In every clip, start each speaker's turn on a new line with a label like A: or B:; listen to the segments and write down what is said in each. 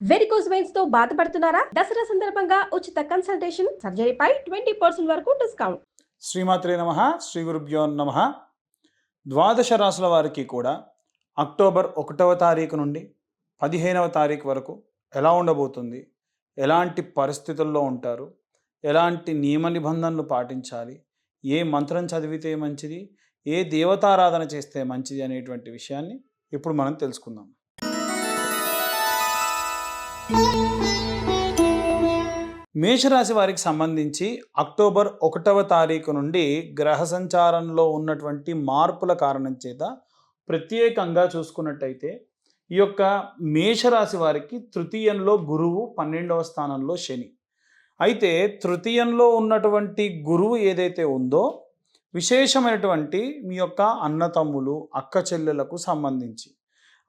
A: Varicose వెయిన్స్తో బాధపడుతున్నారా? దసరా సందర్భంగా ఉచిత కన్సల్టేషన్ సర్జరీపై ట్వంటీ పర్సెంట్ వరకు డిస్కౌంట్
B: శ్రీమాత్రే నమ శ్రీ గురుభ్యో నమ. ద్వాదశ రాసుల వారికి కూడా అక్టోబర్ ఒకటవ తారీఖు నుండి పదిహేనవ తారీఖు వరకు ఎలా ఉండబోతుంది? ఎలాంటి పరిస్థితుల్లో ఉంటారు? ఎలాంటి నియమ నిబంధనలు పాటించాలి? ఏ మంత్రం చదివితే మంచిది? ఏ దేవతారాధన చేస్తే మంచిది అనేటువంటి విషయాన్ని ఇప్పుడు మనం తెలుసుకుందాం. మేషరాశి వారికి సంబంధించి అక్టోబర్ ఒకటవ తారీఖు నుండి గ్రహ సంచారంలో ఉన్నటువంటి మార్పుల కారణం చేత ప్రత్యేకంగా చూసుకున్నట్టయితే ఈ యొక్క మేషరాశి వారికి తృతీయంలో గురువు పన్నెండవ స్థానంలో శని. అయితే తృతీయంలో ఉన్నటువంటి గురువు ఏదైతే ఉందో విశేషమైనటువంటి మీ యొక్క అన్నతమ్ములు అక్క చెల్లెలకు సంబంధించి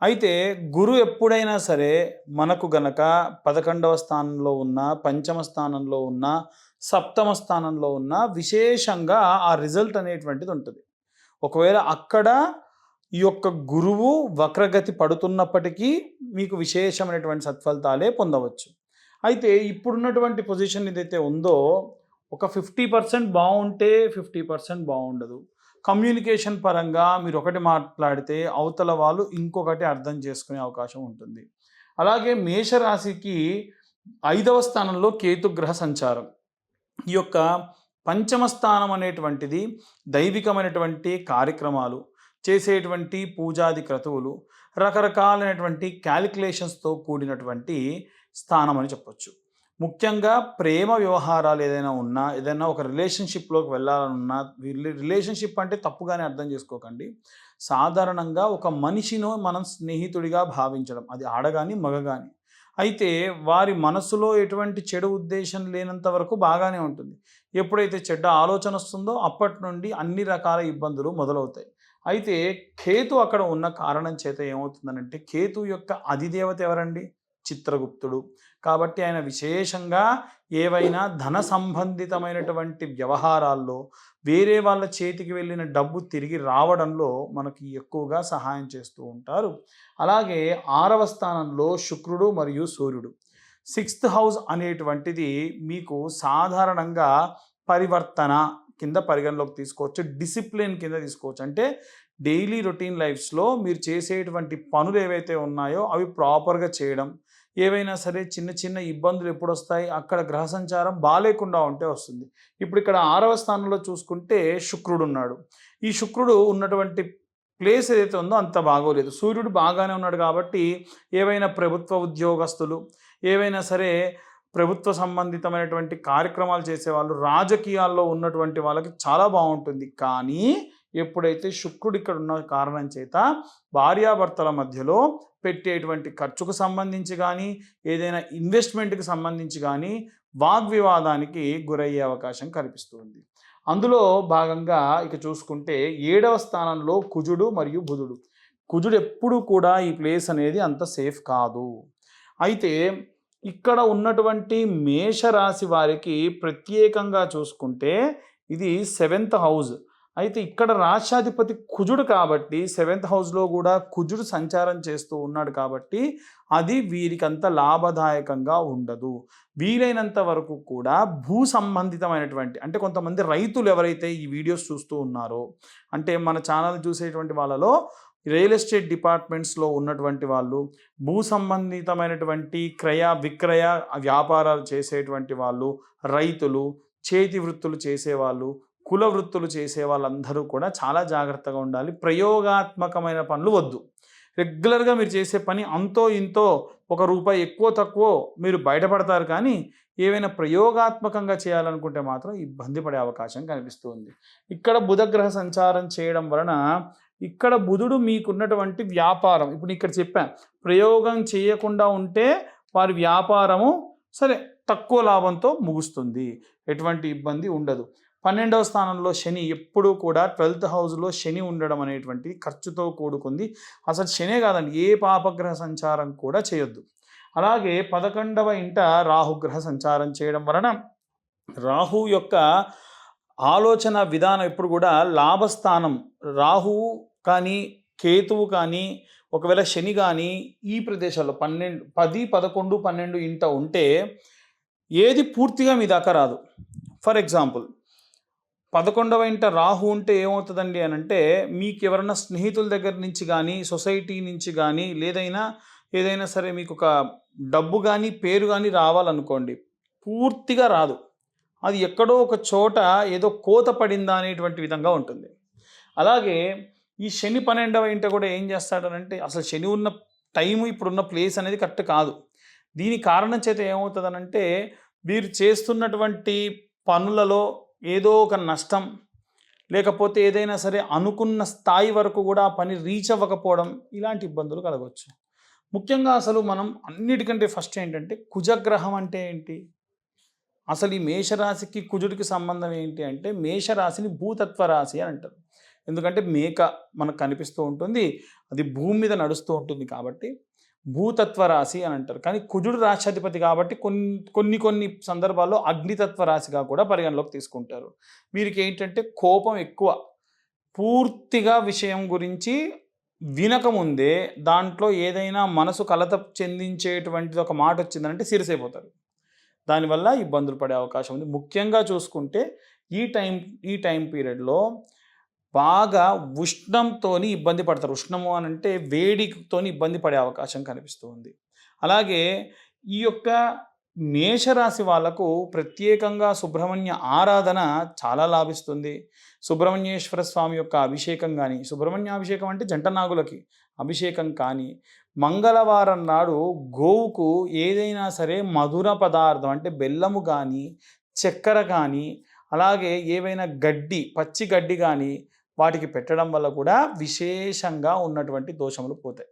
B: అయితే గురు ఎప్పుడైనా సరే మనకు గనక పదకొండవ స్థానంలో ఉన్న పంచమ స్థానంలో ఉన్న సప్తమ స్థానంలో ఉన్న విశేషంగా ఆ రిజల్ట్ అనేటువంటిది ఉంటుంది. ఒకవేళ అక్కడ ఈ యొక్క గురువు వక్రగతి పడుతున్నప్పటికీ మీకు విశేషమైనటువంటి సత్ఫలితాలే పొందవచ్చు. అయితే ఇప్పుడున్నటువంటి పొజిషన్ ఏదైతే ఉందో ఒక ఫిఫ్టీ పర్సెంట్ బాగుంటే ఫిఫ్టీ పర్సెంట్ బాగుండదు. కమ్యూనికేషన్ పరంగా మీరు ఒకటి మాట్లాడితే అవతల వాళ్ళు ఇంకొకటి అర్థం చేసుకునే అవకాశం ఉంటుంది. అలాగే మేషరాశికి ఐదవ స్థానంలో కేతుగ్రహ సంచారం. ఈ యొక్క పంచమ స్థానం అనేటువంటిది దైవికమైనటువంటి కార్యక్రమాలు చేసేటువంటి పూజాది క్రతువులు రకరకాలైనటువంటి క్యాలిక్యులేషన్స్తో కూడినటువంటి స్థానం అని చెప్పొచ్చు. ముఖ్యంగా ప్రేమ వ్యవహారాలు ఏదైనా ఉన్నా ఏదైనా ఒక రిలేషన్షిప్లోకి వెళ్ళాలనున్నా రిలేషన్షిప్ అంటే తప్పుగానే అర్థం చేసుకోకండి. సాధారణంగా ఒక మనిషిను మనం స్నేహితుడిగా భావించడం అది ఆడగాని మగగాని. అయితే వారి మనసులో ఎటువంటి చెడు ఉద్దేశం లేనంత వరకు బాగానే ఉంటుంది. ఎప్పుడైతే చెడ్డ ఆలోచన వస్తుందో అప్పటి నుండి అన్ని రకాల ఇబ్బందులు మొదలవుతాయి. అయితే కేతు అక్కడ ఉన్న కారణం చేత ఏమవుతుందనంటే కేతు యొక్క అధిదేవత ఎవరండి? చిత్రగుప్తుడు. కాబట్టి ఆయన విశేషంగా ఏవైనా ధన సంబంధితమైనటువంటి వ్యవహారాల్లో వేరే వాళ్ళ చేతికి వెళ్ళిన డబ్బు తిరిగి రావడంలో మనకి ఎక్కువగా సహాయం చేస్తూ ఉంటారు. అలాగే ఆరవ స్థానంలో శుక్రుడు మరియు సూర్యుడు. సిక్స్త్ హౌస్ అనేటువంటిది మీకు సాధారణంగా పరివర్తన కింద పరిగణలోకి తీసుకోవచ్చు డిసిప్లిన్ కింద తీసుకోవచ్చు. అంటే డైలీ రొటీన్ లైఫ్స్లో మీరు చేసేటువంటి పనులు ఏవైతే ఉన్నాయో అవి ప్రాపర్గా చేయడం ఏవైనా సరే చిన్న చిన్న ఇబ్బందులు ఎప్పుడు వస్తాయి అక్కడ గ్రహ సంచారం బాగాలేకుండా ఉంటే వస్తుంది. ఇప్పుడు ఇక్కడ ఆరవ స్థానంలో చూసుకుంటే శుక్రుడు ఉన్నాడు. ఈ శుక్రుడు ఉన్నటువంటి ప్లేస్ ఏదైతే ఉందో అంత బాగోలేదు. సూర్యుడు బాగానే ఉన్నాడు కాబట్టి ఏవైనా ప్రభుత్వ ఉద్యోగస్తులు ఏవైనా సరే ప్రభుత్వ సంబంధితమైనటువంటి కార్యక్రమాలు చేసేవాళ్ళు రాజకీయాల్లో ఉన్నటువంటి వాళ్ళకి చాలా బాగుంటుంది. కానీ ఎప్పుడైతే శుక్రుడు ఇక్కడ ఉన్న కారణం చేత భార్యాభర్తల మధ్యలో పెట్టేటువంటి ఖర్చుకు సంబంధించి కానీ ఏదైనా ఇన్వెస్ట్మెంట్కి సంబంధించి కానీ వాగ్వివాదానికి గురయ్యే అవకాశం కనిపిస్తుంది. అందులో భాగంగా ఇక చూసుకుంటే ఏడవ స్థానంలో కుజుడు మరియు బుధుడు. కుజుడు ఎప్పుడు కూడా ఈ ప్లేస్ అనేది అంత సేఫ్ కాదు. అయితే ఇక్కడ ఉన్నటువంటి మేషరాశి వారికి ప్రత్యేకంగా చూసుకుంటే ఇది సెవెంత్ హౌస్ అయితే ఇక్కడ రాష్ట్రాధిపతి కుజుడు కాబట్టి సెవెంత్ హౌస్లో కూడా కుజుడు సంచారం చేస్తూ ఉన్నాడు కాబట్టి అది వీరికంత లాభదాయకంగా ఉండదు. వీలైనంత వరకు కూడా భూ సంబంధితమైనటువంటి అంటే కొంతమంది రైతులు ఎవరైతే ఈ వీడియోస్ చూస్తూ ఉన్నారో అంటే మన ఛానల్ చూసేటువంటి వాళ్ళలో రియల్ ఎస్టేట్ డిపార్ట్మెంట్స్లో ఉన్నటువంటి వాళ్ళు భూ సంబంధితమైనటువంటి క్రయ విక్రయ వ్యాపారాలు చేసేటువంటి వాళ్ళు రైతులు చేతి వృత్తులు చేసేవాళ్ళు కుల వృత్తులు చేసే వాళ్ళందరూ కూడా చాలా జాగ్రత్తగా ఉండాలి. ప్రయోగాత్మకమైన పనులు వద్దు. రెగ్యులర్గా మీరు చేసే పని అంతో ఇంతో ఒక రూపాయి ఎక్కువ తక్కువ మీరు బయటపడతారు కానీ ఏవైనా ప్రయోగాత్మకంగా చేయాలనుకుంటే మాత్రం ఇబ్బంది పడే అవకాశం కనిపిస్తుంది. ఇక్కడ బుధగ్రహ సంచారం చేయడం వలన ఇక్కడ బుధుడు మీకున్నటువంటి వ్యాపారం ఇప్పుడు ఇక్కడ చెప్పాను ప్రయోగం చేయకుండా ఉంటే వారి వ్యాపారము సరే తక్కువ లాభంతో ముగుస్తుంది. ఎటువంటి ఇబ్బంది ఉండదు. పన్నెండవ స్థానంలో శని ఎప్పుడూ కూడా ట్వెల్త్ హౌస్లో శని ఉండడం అనేటువంటి ఖర్చుతో కూడుకుంది. అసలు శనే కాదండి ఏ పాపగ్రహ సంచారం కూడా చేయొద్దు. అలాగే పదకొండవ ఇంట రాహుగ్రహ సంచారం చేయడం వలన రాహు యొక్క ఆలోచన విధానం ఎప్పుడు కూడా లాభస్థానం. రాహువు కానీ కేతువు కానీ ఒకవేళ శని కానీ ఈ ప్రదేశాల్లో పన్నెండు పది పదకొండు పన్నెండు ఇంట ఉంటే ఏది పూర్తిగా మీ దాకా రాదు. ఫర్ ఎగ్జాంపుల్ పదకొండవ ఇంట రాహు ఉంటే ఏమవుతుందండి అని అంటే మీకు ఎవరైనా స్నేహితుల దగ్గర నుంచి కానీ సొసైటీ నుంచి కానీ లేదైనా ఏదైనా సరే మీకు ఒక డబ్బు కానీ పేరు కానీ రావాలనుకోండి పూర్తిగా రాదు. అది ఎక్కడో ఒక చోట ఏదో కోత పడిందా అనేటువంటి విధంగా ఉంటుంది. అలాగే ఈ శని పన్నెండవ ఇంట కూడా ఏం చేస్తాడనంటే అసలు శని ఉన్న టైం ఇప్పుడున్న ప్లేస్ అనేది కరెక్ట్ కాదు. దీని కారణం చేత ఏమవుతుందనంటే మీరు చేస్తున్నటువంటి పనులలో ఏదో ఒక నష్టం లేకపోతే ఏదైనా సరే అనుకున్న స్థాయి వరకు కూడా పని రీచ్ అవ్వకపోవడం ఇలాంటి ఇబ్బందులు కలగవచ్చు. ముఖ్యంగా అసలు మనం అన్నిటికంటే ఫస్ట్ ఏంటంటే కుజగ్రహం అంటే ఏంటి? అసలు ఈ మేషరాశికి కుజుడికి సంబంధం ఏంటి అంటే మేషరాశిని భూతత్వ రాశి అని అంటారు. ఎందుకంటే మేక మనకు కనిపిస్తూ ఉంటుంది అది భూమి మీద నడుస్తూ ఉంటుంది కాబట్టి భూతత్వ రాశి అని అంటారు. కానీ కుజుడు రాష్ట్రాధిపతి కాబట్టి కొన్ని కొన్ని కొన్ని సందర్భాల్లో అగ్నితత్వ రాశిగా కూడా పరిగణలోకి తీసుకుంటారు. వీరికి ఏంటంటే కోపం ఎక్కువ. పూర్తిగా విషయం గురించి వినకముందే దాంట్లో ఏదైనా మనసు కలత చెందించేటువంటిది ఒక మాట వచ్చిందంటే సిరిసైపోతారు దానివల్ల ఇబ్బందులు పడే అవకాశం ఉంది. ముఖ్యంగా చూసుకుంటే ఈ టైం ఈ టైం పీరియడ్లో బాగా ఉష్ణంతో ఇబ్బంది పడతారు. ఉష్ణము అని అంటే వేడితో ఇబ్బంది పడే అవకాశం కనిపిస్తుంది. అలాగే ఈ యొక్క మేషరాశి వాళ్ళకు ప్రత్యేకంగా సుబ్రహ్మణ్య ఆరాధన చాలా లాభిస్తుంది. సుబ్రహ్మణ్యేశ్వర స్వామి యొక్క అభిషేకం కానీ సుబ్రహ్మణ్య అభిషేకం అంటే జంట నాగులకి అభిషేకం కానీ మంగళవారం నాడు గోవుకు ఏదైనా సరే మధుర పదార్థం అంటే బెల్లము కానీ చక్కెర కానీ అలాగే ఏవైనా గడ్డి పచ్చి గడ్డి కానీ వాటికి పెట్టడం వల్ల కూడా విశేషంగా ఉన్నటువంటి దోషములు పోతాయి.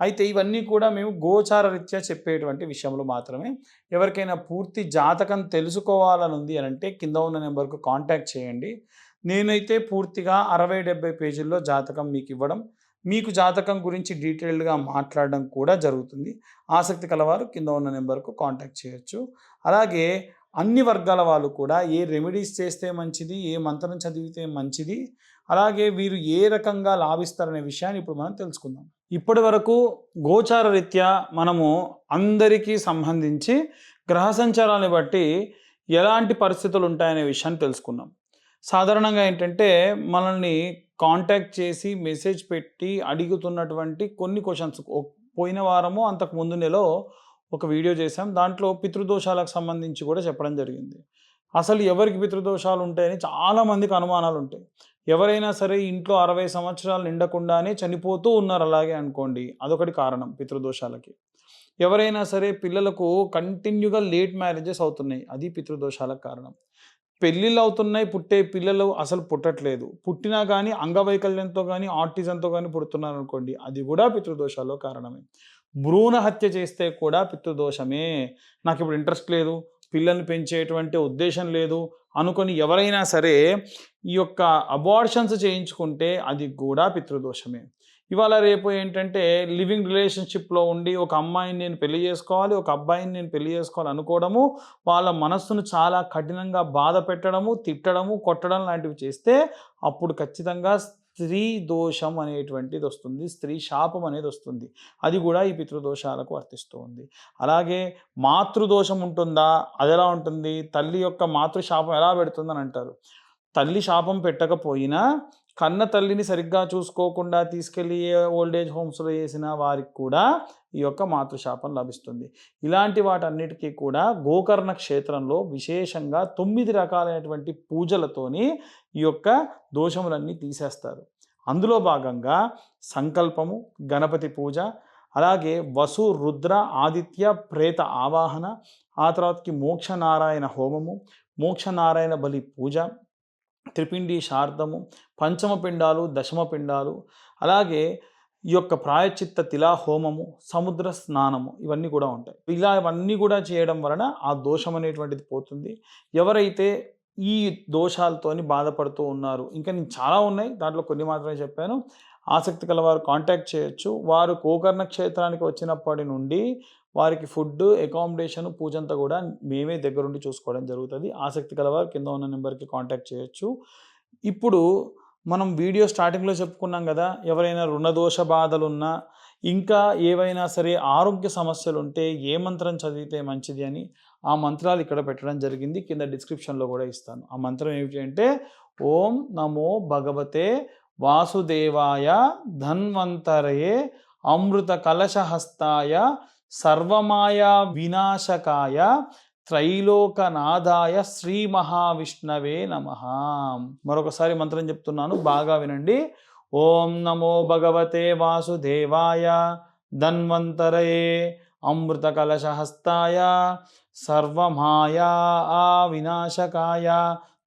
B: అయితే ఇవన్నీ కూడా మేము గోచార రీత్యా చెప్పేటువంటి విషయంలో మాత్రమే. ఎవరికైనా పూర్తి జాతకం తెలుసుకోవాలని ఉంది అని అంటే కింద ఉన్న నెంబర్కు కాంటాక్ట్ చేయండి. నేనైతే పూర్తిగా అరవై డెబ్బై పేజీల్లో జాతకం మీకు ఇవ్వడం మీకు జాతకం గురించి డీటెయిల్డ్గా మాట్లాడడం కూడా జరుగుతుంది. ఆసక్తి కలవారు కింద ఉన్న నెంబర్కు కాంటాక్ట్ చేయొచ్చు. అలాగే అన్ని వర్గాల వాళ్ళు కూడా ఏ రెమెడీస్ చేస్తే మంచిది ఏ మంత్రం చదివితే మంచిది అలాగే వీరు ఏ రకంగా లాభిస్తారనే విషయాన్ని ఇప్పుడు మనం తెలుసుకుందాం. ఇప్పటి వరకు గోచార రీత్యా మనము అందరికీ సంబంధించి గ్రహ సంచారాన్ని బట్టి ఎలాంటి పరిస్థితులు ఉంటాయనే విషయాన్ని తెలుసుకున్నాం సాధారణంగా ఏంటంటే మనల్ని కాంటాక్ట్ చేసి మెసేజ్ పెట్టి అడుగుతున్నటువంటి కొన్ని క్వశ్చన్స్. పోయిన వారము అంతకు ముందు నెలలో ఒక వీడియో చేశాం. దాంట్లో పితృదోషాలకు సంబంధించి కూడా చెప్పడం జరిగింది. అసలు ఎవరికి పితృదోషాలు ఉంటాయని చాలామందికి అనుమానాలు ఉంటాయి ఎవరైనా సరే ఇంట్లో అరవై సంవత్సరాలు నిండకుండానే చనిపోతూ ఉన్నారు అలాగే అనుకోండి అదొకటి కారణం పితృదోషాలకి. ఎవరైనా సరే పిల్లలకు కంటిన్యూగా లేట్ మ్యారేజెస్ అవుతున్నాయి అది పితృదోషాలకు కారణం. పెళ్ళిళ్ళు అవుతున్నాయి పుట్టే పిల్లలు అసలు పుట్టట్లేదు. పుట్టినా కానీ అంగవైకల్యంతో కానీ ఆర్టిజంతో కానీ పుడుతున్నారు అనుకోండి అది కూడా పితృదోషాల్లో కారణమే. భ్రూణ హత్య చేస్తే కూడా పితృదోషమే. నాకు ఇప్పుడు ఇంట్రెస్ట్ లేదు. పిల్లల్ని పెంచేటువంటి ఉద్దేశం లేదు. అనుకొని ఎవరైనా సరే ఈ యొక్క అబార్షన్స్ చేయించుకుంటే అది కూడా పితృదోషమే. ఇవాళ రేపు ఏంటంటే లివింగ్ రిలేషన్షిప్లో ఉండి ఒక అమ్మాయిని నేను పెళ్ళి చేసుకోవాలి ఒక అబ్బాయిని నేను పెళ్ళి చేసుకోవాలి అనుకోవడము వాళ్ళ మనస్సును చాలా కఠినంగా బాధ పెట్టడము తిట్టడము కొట్టడం లాంటివి చేస్తే అప్పుడు ఖచ్చితంగా స్త్రీ దోషం అనేటువంటిది వస్తుంది స్త్రీ శాపం అనేది వస్తుంది. అది కూడా ఈ పితృదోషాలకు వర్తిస్తూ ఉంది. అలాగే మాతృదోషం ఉంటుందా? అది ఎలా ఉంటుంది? తల్లి యొక్క మాతృశాపం ఎలా పెడుతుందని అంటారు. తల్లి శాపం పెట్టకపోయినా కన్న తల్లిని సరిగ్గా చూసుకోకుండా తీసుకెళ్ళి ఓల్డ్ ఏజ్ హోమ్స్లో వేసిన వారికి కూడా ఈ యొక్క మాతృశాపం లభిస్తుంది. ఇలాంటి వాటన్నిటికీ కూడా గోకర్ణ క్షేత్రంలో విశేషంగా తొమ్మిది రకాలైనటువంటి పూజలతోని ఈ యొక్క దోషములన్నీ తీసేస్తారు. అందులో భాగంగా సంకల్పము గణపతి పూజ అలాగే వసు రుద్ర ఆదిత్య ప్రేత ఆవాహన ఆ తర్వాతకి మోక్షనారాయణ హోమము మోక్షనారాయణ బలి పూజ త్రిపిండి శార్దము పంచమ పిండాలు దశమ పిండాలు అలాగే ఈ యొక్క ప్రాయచిత్త తిలా హోమము సముద్ర స్నానము ఇవన్నీ కూడా ఉంటాయి. ఇలా ఇవన్నీ కూడా చేయడం వలన ఆ దోషం అనేటువంటిది పోతుంది. ఎవరైతే ఈ దోషాలతోని బాధపడుతూ ఉన్నారు ఇంకా నేను చాలా ఉన్నాయి దాంట్లో కొన్ని మాత్రమే చెప్పాను. ఆసక్తి కలవారు కాంటాక్ట్ చేయొచ్చు. వారు గోకర్ణ క్షేత్రానికి వచ్చినప్పటి నుండి వారికి ఫుడ్ అకామిడేషన్ పూజంతా కూడా మేమే దగ్గరుండి చూసుకోవడం జరుగుతుంది. ఆసక్తి కలవారు కింద ఉన్న నెంబర్కి కాంటాక్ట్ చేయొచ్చు. ఇప్పుడు మనం వీడియో స్టార్టింగ్లో చెప్పుకున్నాం కదా ఎవరైనా రుణదోష బాధలు ఉన్నా ఇంకా ఏవైనా సరే ఆరోగ్య సమస్యలు ఉంటే ఏ మంత్రం చదివితే మంచిది అని ఆ మంత్రాలు ఇక్కడ పెట్టడం జరిగింది. కింద డిస్క్రిప్షన్లో కూడా ఇస్తాను. ఆ మంత్రం ఏమిటి అంటే ఓం నమో భగవతే వాసుదేవాయ ధన్వంతరయే అమృత కలశహస్తాయ సర్వమాయా వినాశకాయ త్రైలోకనాథాయ శ్రీ మహావిష్ణవే నమ. మరొకసారి మంత్రం చెప్తున్నాను బాగా వినండి. ఓం నమో భగవతే వాసుదేవాయ ధన్వంతరయే అమృత కలశహస్తాయ సర్వమాయా వినాశకాయ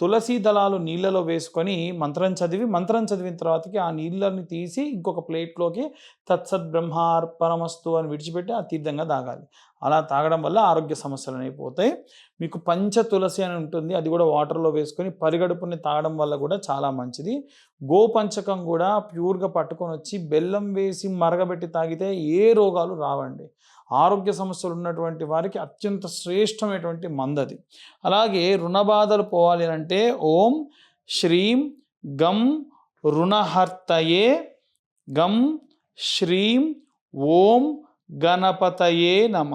B: తులసి దళాలు నీళ్ళలో వేసుకొని మంత్రం చదివి మంత్రం చదివిన తర్వాతకి ఆ నీళ్ళని తీసి ఇంకొక ప్లేట్లోకి తత్సత్ బ్రహ్మార్పణమస్తు అని విడిచిపెట్టి ఆ తీర్థంగా తాగాలి. అలా తాగడం వల్ల ఆరోగ్య సమస్యలు అయిపోతాయి మీకు పంచ తులసి అని ఉంటుంది. అది కూడా వాటర్లో వేసుకొని పరిగడుపుని తాగడం వల్ల కూడా చాలా మంచిది. గోపంచకం కూడా ప్యూర్గా పట్టుకొని వచ్చి బెల్లం వేసి మరగబెట్టి తాగితే ఏ రోగాలు రావండి. ఆరోగ్య సమస్యలు ఉన్నటువంటి వారికి అత్యంత శ్రేష్టమైనటువంటి మందది. అలాగే రుణబాధలు పోవాలి అని అంటే ఓం శ్రీం గం రుణహర్తయే గం శ్రీం ఓం గణపతయే నమ.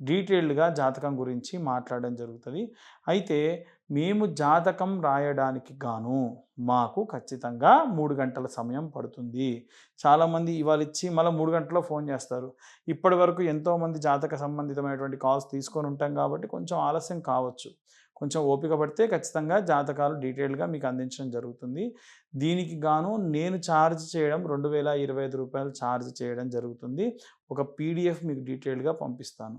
B: డీటెయిల్డ్గా జాతకం గురించి మాట్లాడడం జరుగుతుంది. అయితే మేము జాతకం రాయడానికి గాను మాకు ఖచ్చితంగా మూడు గంటల సమయం పడుతుంది. చాలామంది ఇవాళ ఇచ్చి మళ్ళీ మూడు గంటల్లో ఫోన్ చేస్తారు. ఇప్పటి వరకు ఎంతోమంది జాతక సంబంధితమైనటువంటి కాల్స్ తీసుకొని ఉంటాం కాబట్టి కొంచెం ఆలస్యం కావచ్చు. కొంచెం ఓపిక పడితే ఖచ్చితంగా జాతకాలు డీటెయిల్గా మీకు అందించడం జరుగుతుంది. దీనికి గాను నేను ఛార్జ్ చేయడం రెండు వేల ఇరవై ఐదు రూపాయలు ఛార్జ్ చేయడం జరుగుతుంది. ఒక పీడిఎఫ్ మీకు డీటెయిల్గా పంపిస్తాను.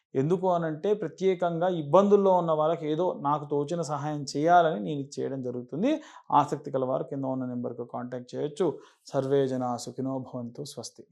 B: ఎందుకు అనంటే ప్రత్యేకంగా ఇబ్బందుల్లో ఉన్న వాళ్ళకి ఏదో నాకు తోచిన సహాయం చేయాలని నేను చేయడం జరుగుతుంది. ఆసక్తి కల వారు కింద ఉన్న నెంబర్కు కాంటాక్ట్ చేయొచ్చు. సర్వే జన సుఖినో భవంతు స్వస్తి.